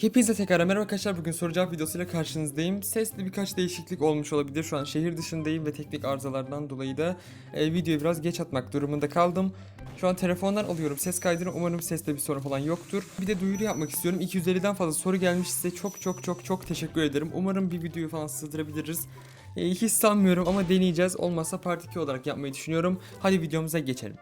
Hepinize tekrar merhaba arkadaşlar. Bugün soru cevap videosuyla karşınızdayım. Sesli birkaç değişiklik olmuş olabilir. Şu an şehir dışındayım ve teknik arızalardan dolayı da e, videoyu biraz geç atmak durumunda kaldım. Şu an telefondan alıyorum ses kaydını. Umarım seste bir sorun falan yoktur. Bir de duyuru yapmak istiyorum. 250'den fazla soru gelmiş size. Çok çok çok çok teşekkür ederim. Umarım bir videoyu falan sığdırabiliriz. E, hiç sanmıyorum ama deneyeceğiz. Olmazsa part 2 olarak yapmayı düşünüyorum. Hadi videomuza geçelim.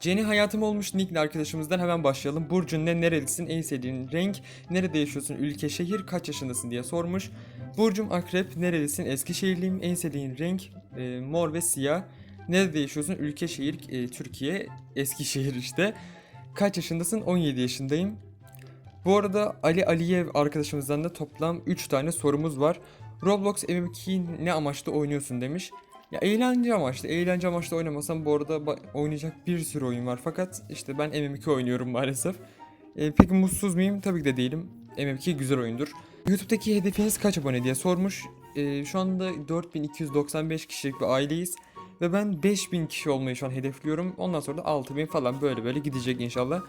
Jenny hayatım olmuş Nick'le arkadaşımızdan hemen başlayalım. Burcun ne, nerelisin, en sevdiğin renk, nerede yaşıyorsun, ülke, şehir, kaç yaşındasın diye sormuş. Burcum akrep, nerelisin, Eskişehirliyim, en sevdiğin renk, e, mor ve siyah. Nerede yaşıyorsun, ülke, şehir, e, Türkiye, Eskişehir işte. Kaç yaşındasın, 17 yaşındayım. Bu arada Ali Aliyev arkadaşımızdan da toplam 3 tane sorumuz var. Roblox MMO'yi ne amaçla oynuyorsun demiş. Ya eğlence amaçlı, eğlence amaçlı oynamasam bu arada oynayacak bir sürü oyun var fakat işte ben MM2 oynuyorum maalesef. E, peki mutsuz muyum? Tabii ki de değilim. MM2 güzel oyundur. YouTube'daki hedefiniz kaç abone diye sormuş. E, şu anda 4295 kişilik bir aileyiz. Ve ben 5000 kişi olmayı şu an hedefliyorum. Ondan sonra da 6000 falan böyle böyle gidecek inşallah.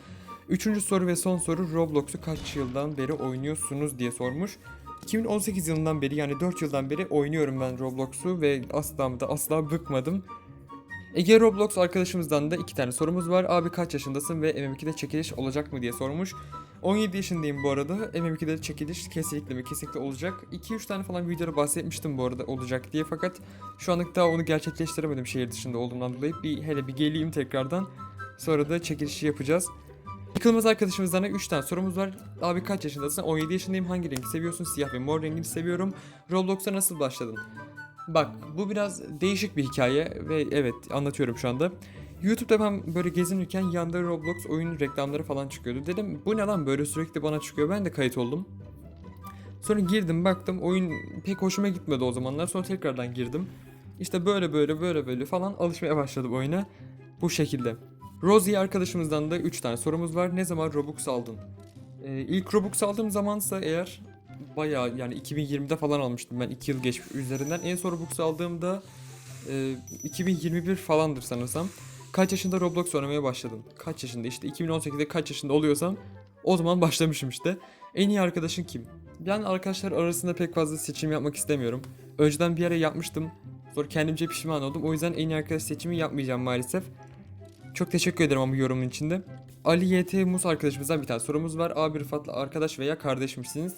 Üçüncü soru ve son soru Roblox'u kaç yıldan beri oynuyorsunuz diye sormuş. 2018 yılından beri yani 4 yıldan beri oynuyorum ben Roblox'u ve asla da asla bıkmadım. Ege Roblox arkadaşımızdan da iki tane sorumuz var. Abi kaç yaşındasın ve MM2'de çekiliş olacak mı diye sormuş. 17 yaşındayım bu arada. MM2'de çekiliş kesinlikle ve kesinlikle olacak. 2-3 tane falan videoda bahsetmiştim bu arada olacak diye fakat şu anlık daha onu gerçekleştiremedim şehir dışında olduğumdan dolayı. Bir hele bir geleyim tekrardan. Sonra da çekilişi yapacağız. Yıkılmaz arkadaşımızdan da 3 tane sorumuz var. Abi kaç yaşındasın? 17 yaşındayım. Hangi rengi seviyorsun? Siyah ve mor rengini seviyorum. Roblox'a nasıl başladın? Bak bu biraz değişik bir hikaye ve evet anlatıyorum şu anda. YouTube'da ben böyle gezinirken yanda Roblox oyun reklamları falan çıkıyordu. Dedim bu ne lan böyle sürekli bana çıkıyor. Ben de kayıt oldum. Sonra girdim baktım oyun pek hoşuma gitmedi o zamanlar. Sonra tekrardan girdim. İşte böyle böyle böyle böyle falan alışmaya başladım oyuna. Bu şekilde. Rosie arkadaşımızdan da 3 tane sorumuz var. Ne zaman Robux aldın? Ee, ilk Robux aldığım zamansa eğer bayağı yani 2020'de falan almıştım ben 2 yıl geçmiş üzerinden. En son Robux aldığımda e, 2021 falandır sanırsam. Kaç yaşında Roblox oynamaya başladım? Kaç yaşında işte 2018'de kaç yaşında oluyorsam o zaman başlamışım işte. En iyi arkadaşın kim? Ben arkadaşlar arasında pek fazla seçim yapmak istemiyorum. Önceden bir ara yapmıştım. Sonra kendimce pişman oldum. O yüzden en iyi arkadaş seçimi yapmayacağım maalesef. Çok teşekkür ederim ama yorumun içinde. Ali YT Mus arkadaşımızdan bir tane sorumuz var. Abi Rıfat'la arkadaş veya kardeş misiniz?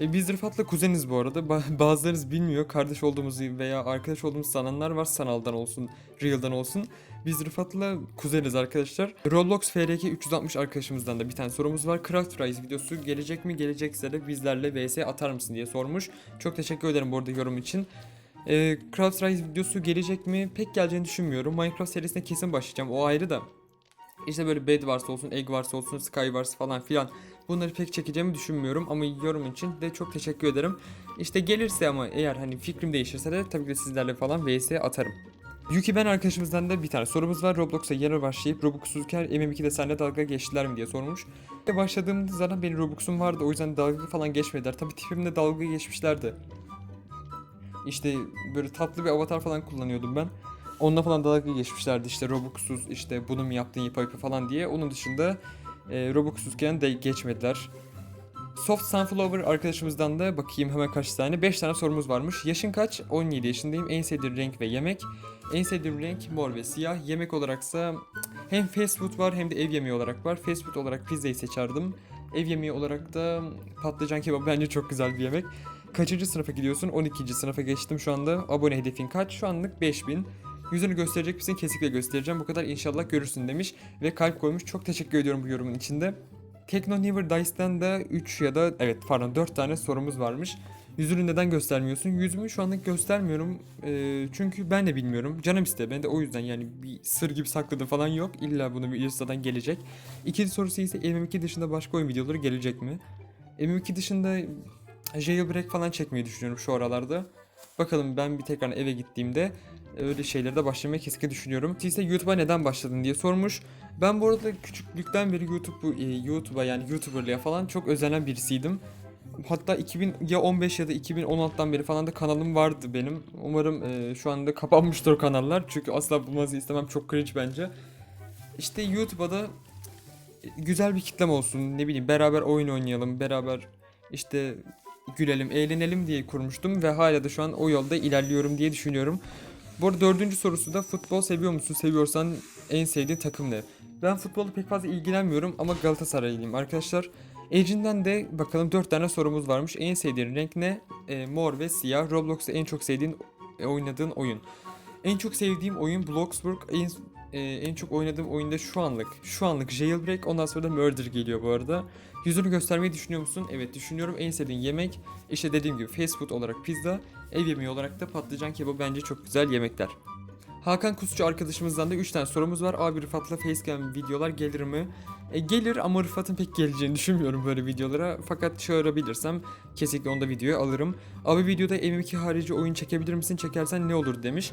E, biz Rıfat'la kuzeniz bu arada. Ba- bazılarınız bilmiyor. Kardeş olduğumuzu veya arkadaş olduğumuzu sananlar var. Sanaldan olsun, real'dan olsun. Biz Rıfat'la kuzeniz arkadaşlar. Roblox FRK 360 arkadaşımızdan da bir tane sorumuz var. Craft Rise videosu gelecek mi? Gelecekse de bizlerle vs atar mısın diye sormuş. Çok teşekkür ederim bu arada yorum için. E, Craft Rise videosu gelecek mi? Pek geleceğini düşünmüyorum. Minecraft serisine kesin başlayacağım. O ayrı da. İşte böyle Bed Wars olsun, Egg Wars olsun, Sky Wars falan filan. Bunları pek çekeceğimi düşünmüyorum ama yorum için de çok teşekkür ederim. İşte gelirse ama eğer hani fikrim değişirse de tabii ki de sizlerle falan vs atarım. Yuki ben arkadaşımızdan da bir tane sorumuz var. Roblox'a yeni başlayıp Robux'uzken MM2'de seninle dalga geçtiler mi diye sormuş. Ve başladığımda zaten benim Robux'um vardı o yüzden dalga falan geçmediler. Tabii tipimle dalga geçmişlerdi. İşte böyle tatlı bir avatar falan kullanıyordum ben. Onunla falan dalga geçmişlerdi işte Robux'suz işte bunu mu yaptın yapa yapa falan diye. Onun dışında e, Robux'uzken de geçmediler. Soft Sunflower arkadaşımızdan da bakayım hemen kaç tane. 5 tane sorumuz varmış. Yaşın kaç? 17 yaşındayım. En sevdiğin renk ve yemek. En sevdiğim renk mor ve siyah. Yemek olaraksa hem fast food var hem de ev yemeği olarak var. Fast food olarak pizzayı seçerdim. Ev yemeği olarak da patlıcan kebabı bence çok güzel bir yemek. Kaçıncı sınıfa gidiyorsun? 12. sınıfa geçtim şu anda. Abone hedefin kaç? Şu anlık 5000. Yüzünü gösterecek misin? Kesinlikle göstereceğim. Bu kadar inşallah görürsün demiş. Ve kalp koymuş. Çok teşekkür ediyorum bu yorumun içinde. Tekno Never Dice'den da 3 ya da evet pardon 4 tane sorumuz varmış. Yüzünü neden göstermiyorsun? Yüzümü şu anlık göstermiyorum. Ee, çünkü ben de bilmiyorum. Canım istedi. Ben de o yüzden yani bir sır gibi sakladım falan yok. İlla bunu bir Insta'dan gelecek. İkinci sorusu ise MM2 dışında başka oyun videoları gelecek mi? MM2 dışında jailbreak falan çekmeyi düşünüyorum şu aralarda. Bakalım ben bir tekrar eve gittiğimde öyle şeylere de başlamayı kesinlikle düşünüyorum. Siz ise YouTube'a neden başladın diye sormuş. Ben bu arada küçüklükten beri YouTube e, YouTube'a yani YouTuber'lığa falan çok özenen birisiydim. Hatta 2015 ya da 2016'dan beri falan da kanalım vardı benim. Umarım e, şu anda kapanmıştır kanallar. Çünkü asla bulmanızı istemem çok cringe bence. İşte YouTube'a da güzel bir kitlem olsun. Ne bileyim beraber oyun oynayalım, beraber işte gülelim, eğlenelim diye kurmuştum ve hala da şu an o yolda ilerliyorum diye düşünüyorum. Bu arada dördüncü sorusu da futbol seviyor musun? Seviyorsan en sevdiğin takım ne? Ben futbolu pek fazla ilgilenmiyorum ama Galatasaraylıyım arkadaşlar. Ecinden de bakalım 4 tane sorumuz varmış. En sevdiğin renk ne? E, mor ve siyah. Roblox'ta en çok sevdiğin e, oynadığın oyun. En çok sevdiğim oyun Bloxburg. En, e, en çok oynadığım oyunda şu anlık. Şu anlık Jailbreak. Ondan sonra da Murder geliyor bu arada. Yüzünü göstermeyi düşünüyor musun? Evet düşünüyorum. En sevdiğin yemek işte dediğim gibi fast food olarak pizza. Ev yemeği olarak da patlıcan kebabı bence çok güzel yemekler. Hakan Kusçu arkadaşımızdan da 3 tane sorumuz var. Abi Rıfat'la facecam videolar gelir mi? E, gelir ama Rıfat'ın pek geleceğini düşünmüyorum böyle videolara. Fakat çağırabilirsem kesinlikle onda videoyu alırım. Abi videoda MM2 harici oyun çekebilir misin? Çekersen ne olur demiş.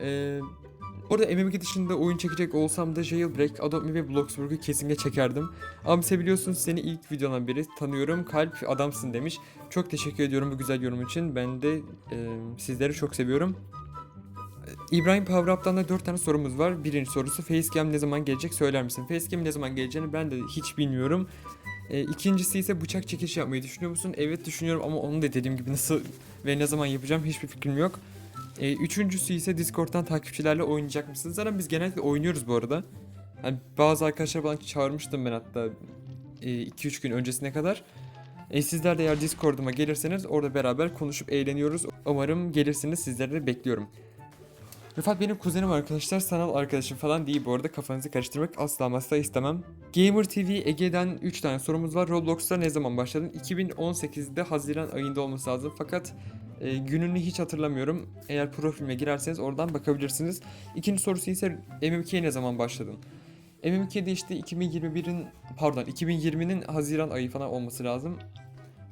Eee... Orada MM2 dışında oyun çekecek olsam da Jailbreak, Adopt Me ve Bloxburg'u kesinlikle çekerdim. Abi seviyorsun seni ilk videodan beri tanıyorum. Kalp adamsın demiş. Çok teşekkür ediyorum bu güzel yorum için. Ben de e, sizleri çok seviyorum. İbrahim Power da 4 tane sorumuz var. Birinci sorusu Facecam ne zaman gelecek söyler misin? Facecam ne zaman geleceğini ben de hiç bilmiyorum. E, ikincisi ise bıçak çekişi yapmayı düşünüyor musun? Evet düşünüyorum ama onu da dediğim gibi nasıl ve ne zaman yapacağım hiçbir fikrim yok. E, üçüncüsü ise Discord'dan takipçilerle oynayacak mısın? Zaten biz genellikle oynuyoruz bu arada. Yani bazı arkadaşlar falan çağırmıştım ben hatta 2-3 gün öncesine kadar. E, sizler de eğer Discord'uma gelirseniz orada beraber konuşup eğleniyoruz. Umarım gelirsiniz sizleri de bekliyorum. Rıfat benim kuzenim arkadaşlar sanal arkadaşım falan değil bu arada kafanızı karıştırmak asla asla istemem. Gamer TV Ege'den 3 tane sorumuz var. Roblox'ta ne zaman başladın? 2018'de Haziran ayında olması lazım fakat e, gününü hiç hatırlamıyorum. Eğer profilime girerseniz oradan bakabilirsiniz. İkinci sorusu ise MM2'ye ne zaman başladın? MM2'de işte 2021'in pardon 2020'nin Haziran ayı falan olması lazım.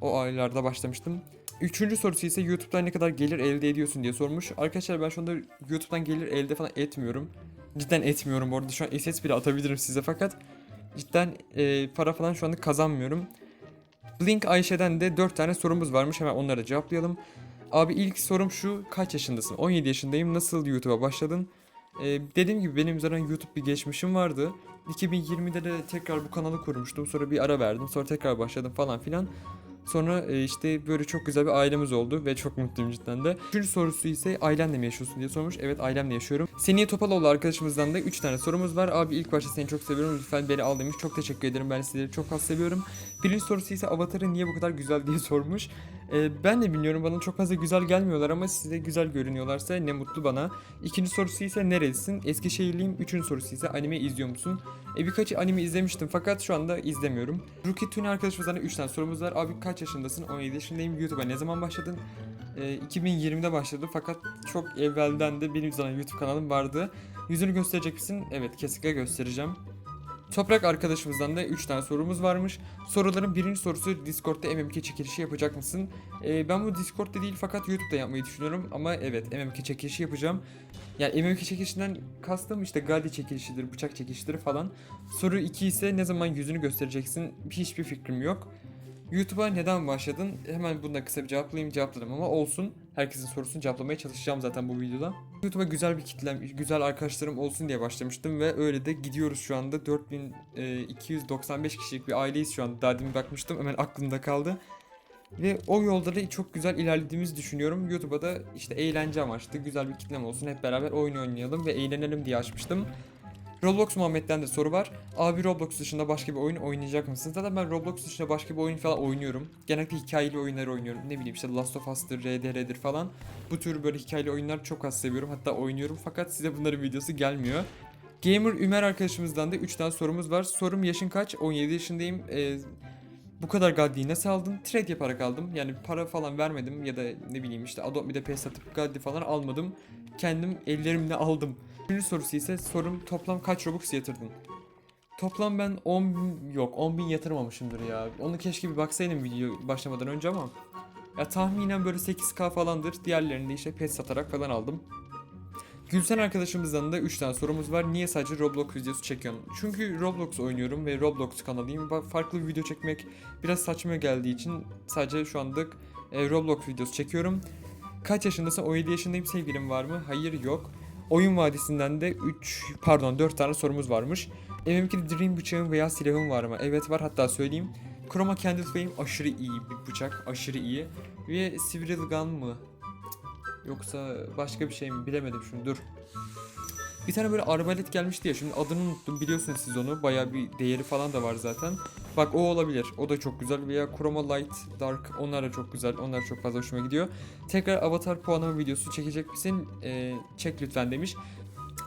O aylarda başlamıştım. Üçüncü sorusu ise YouTube'dan ne kadar gelir elde ediyorsun diye sormuş. Arkadaşlar ben şu anda YouTube'dan gelir elde falan etmiyorum. Cidden etmiyorum bu arada şu an SS bile atabilirim size fakat cidden e, para falan şu anda kazanmıyorum. Blink Ayşe'den de 4 tane sorumuz varmış hemen onları da cevaplayalım. Abi ilk sorum şu kaç yaşındasın? 17 yaşındayım nasıl YouTube'a başladın? Ee, dediğim gibi benim zaten YouTube bir geçmişim vardı. 2020'de de tekrar bu kanalı kurmuştum. Sonra bir ara verdim. Sonra tekrar başladım falan filan. Sonra e, işte böyle çok güzel bir ailemiz oldu ve çok mutluyum cidden de. Üçüncü sorusu ise ailenle mi yaşıyorsun diye sormuş. Evet ailemle yaşıyorum. Seniye Topaloğlu arkadaşımızdan da 3 tane sorumuz var. Abi ilk başta seni çok seviyorum. Lütfen beni al demiş. Çok teşekkür ederim. Ben sizleri çok az seviyorum. Birinci sorusu ise avatarı niye bu kadar güzel diye sormuş. E, ben de bilmiyorum bana çok fazla güzel gelmiyorlar ama size güzel görünüyorlarsa ne mutlu bana. İkinci sorusu ise nerelisin? Eskişehirliyim. Üçüncü sorusu ise anime izliyor musun? E, birkaç anime izlemiştim fakat şu anda izlemiyorum. Rookie Tune arkadaşımızdan da 3 tane sorumuz var. Abi kaç yaşındasın? 17 yaşındayım. YouTube'a ne zaman başladın? E, 2020'de başladım fakat çok evvelden de benim zaten YouTube kanalım vardı. Yüzünü gösterecek misin? Evet kesinlikle göstereceğim. Toprak arkadaşımızdan da 3 tane sorumuz varmış. Soruların birinci sorusu Discord'da MM2 çekilişi yapacak mısın? Ee, ben bu Discord'da değil fakat YouTube'da yapmayı düşünüyorum. Ama evet MM2 çekilişi yapacağım. Yani MM2 çekilişinden kastım işte Galdi çekilişidir, bıçak çekilişidir falan. Soru 2 ise ne zaman yüzünü göstereceksin? Hiçbir fikrim yok. YouTube'a neden başladın? Hemen bunda kısa bir cevaplayayım cevapladım ama olsun. Herkesin sorusunu cevaplamaya çalışacağım zaten bu videoda. YouTube'a güzel bir kitlem, güzel arkadaşlarım olsun diye başlamıştım ve öyle de gidiyoruz şu anda. 4295 kişilik bir aileyiz şu anda. Daha bakmıştım hemen aklımda kaldı. Ve o yolda da çok güzel ilerlediğimizi düşünüyorum. YouTube'a da işte eğlence amaçlı güzel bir kitlem olsun. Hep beraber oyun oynayalım ve eğlenelim diye açmıştım. Roblox Muhammed'den de soru var. Abi Roblox dışında başka bir oyun oynayacak mısın? Zaten ben Roblox dışında başka bir oyun falan oynuyorum. Genellikle hikayeli oyunlar oynuyorum. Ne bileyim işte Last of Us'tır, RDR'dir falan. Bu tür böyle hikayeli oyunlar çok az seviyorum. Hatta oynuyorum fakat size bunların videosu gelmiyor. Gamer Ümer arkadaşımızdan da 3 tane sorumuz var. Sorum yaşın kaç? 17 yaşındayım. Ee, bu kadar Gaddi'yi nasıl aldın? Trade yaparak aldım. Yani para falan vermedim ya da ne bileyim işte Adobe bir de PS satıp Gaddi falan almadım. Kendim ellerimle aldım. Üçüncü sorusu ise sorum toplam kaç Robux yatırdın? Toplam ben 10 bin, yok 10 bin yatırmamışımdır ya. Onu keşke bir baksaydım video başlamadan önce ama. Ya tahminen böyle 8k falandır. Diğerlerini de işte pet satarak falan aldım. Gülsen arkadaşımızdan da 3 tane sorumuz var. Niye sadece Roblox videosu çekiyorsun? Çünkü Roblox oynuyorum ve Roblox kanalıyım. Farklı bir video çekmek biraz saçma geldiği için sadece şu anda e, Roblox videosu çekiyorum. Kaç yaşındasın? 17 yaşındayım. Sevgilim var mı? Hayır yok. Oyun Vadisi'nden de 3 pardon 4 tane sorumuz varmış. MM2'de Dream bıçağın veya silahın var mı? Evet var hatta söyleyeyim. Chroma Candle Flame aşırı iyi bir bıçak. Aşırı iyi. Ve Civil Gun mı? Yoksa başka bir şey mi? Bilemedim şimdi dur. Bir tane böyle arbalet gelmişti ya şimdi adını unuttum biliyorsunuz siz onu baya bir değeri falan da var zaten. Bak o olabilir o da çok güzel veya Chroma Light Dark onlar da çok güzel onlar çok fazla hoşuma gidiyor. Tekrar avatar puanlama videosu çekecek misin? Ee, çek lütfen demiş.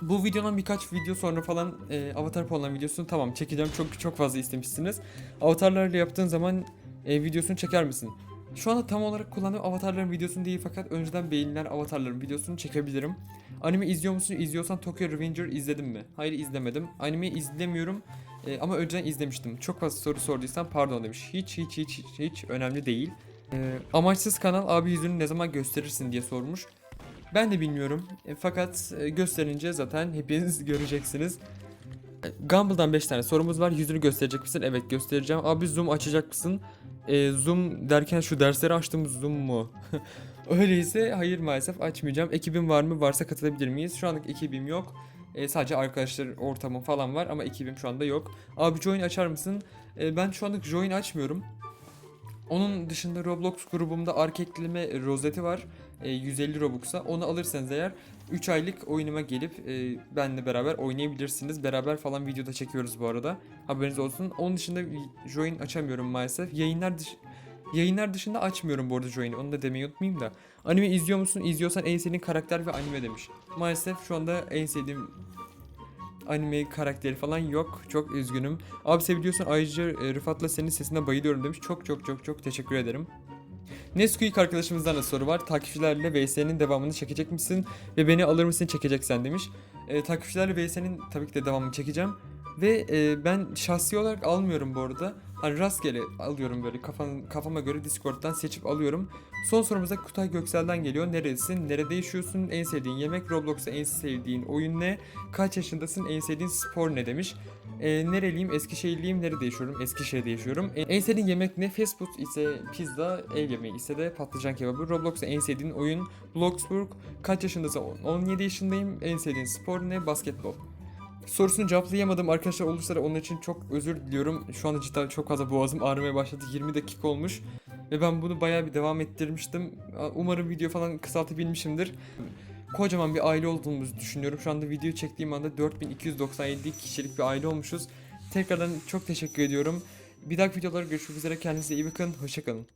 Bu videonun birkaç video sonra falan e, avatar puanlama videosunu tamam çekeceğim çok çok fazla istemişsiniz. Avatarlarla yaptığın zaman e, videosunu çeker misin? Şu anda tam olarak kullandığım avatarların videosunu değil fakat önceden beğenilen avatarların videosunu çekebilirim. Anime izliyor musun? İzliyorsan Tokyo Revenger izledin mi? Hayır izlemedim. Anime izlemiyorum e, ama önceden izlemiştim. Çok fazla soru sorduysan pardon demiş. Hiç hiç hiç hiç, hiç önemli değil. E, amaçsız kanal abi yüzünü ne zaman gösterirsin diye sormuş. Ben de bilmiyorum. E, fakat e, gösterince zaten hepiniz göreceksiniz. E, Gumble'dan 5 tane sorumuz var. Yüzünü gösterecek misin? Evet göstereceğim. Abi zoom açacak mısın? E, zoom derken şu dersleri açtığımız zoom mu? Öyleyse hayır maalesef açmayacağım. Ekibim var mı? Varsa katılabilir miyiz? Şu anlık ekibim yok. E, sadece arkadaşlar ortamım falan var ama ekibim şu anda yok. Abi join açar mısın? E, ben şu anlık join açmıyorum. Onun dışında Roblox grubumda ark ekleme rozeti var. E, 150 Robux'a. Onu alırsanız eğer 3 aylık oyunuma gelip e, benle beraber oynayabilirsiniz. Beraber falan videoda çekiyoruz bu arada. Haberiniz olsun. Onun dışında join açamıyorum maalesef. Yayınlar dış Yayınlar dışında açmıyorum bu arada join'i. Onu da demeyi unutmayayım da. Anime izliyor musun? İzliyorsan en sevdiğin karakter ve anime demiş. Maalesef şu anda en sevdiğim anime karakteri falan yok. Çok üzgünüm. Abi seviliyorsan ayrıca e, Rıfat'la senin sesine bayılıyorum demiş. Çok çok çok çok teşekkür ederim. Nesquik arkadaşımızdan da soru var. Takipçilerle VS'nin devamını çekecek misin? Ve beni alır mısın çekeceksen demiş. E, takipçilerle VS'nin tabii ki de devamını çekeceğim. Ve e, ben şahsi olarak almıyorum bu arada. Hani rastgele alıyorum böyle kafam, kafama göre Discord'dan seçip alıyorum. Son sorumuz da Kutay Göksel'den geliyor. Neredesin? Nerede yaşıyorsun? En sevdiğin yemek? Roblox'ta en sevdiğin oyun ne? Kaç yaşındasın? En sevdiğin spor ne demiş. E, nereliyim? Eskişehirliyim. Nerede yaşıyorum? Eskişehir'de yaşıyorum. E, en sevdiğin yemek ne? Fast food ise pizza, ev yemeği ise de patlıcan kebabı. Roblox'ta en sevdiğin oyun Bloxburg. Kaç yaşındasın? 17 yaşındayım. En sevdiğin spor ne? Basketbol. Sorusunu cevaplayamadım arkadaşlar olursa onun için çok özür diliyorum. Şu anda cidden çok fazla boğazım ağrımaya başladı. 20 dakika olmuş. Ve ben bunu bayağı bir devam ettirmiştim. Umarım video falan kısaltabilmişimdir. Kocaman bir aile olduğumuzu düşünüyorum. Şu anda video çektiğim anda 4297 kişilik bir aile olmuşuz. Tekrardan çok teşekkür ediyorum. Bir dahaki videolarda görüşmek üzere. Kendinize iyi bakın. Hoşçakalın.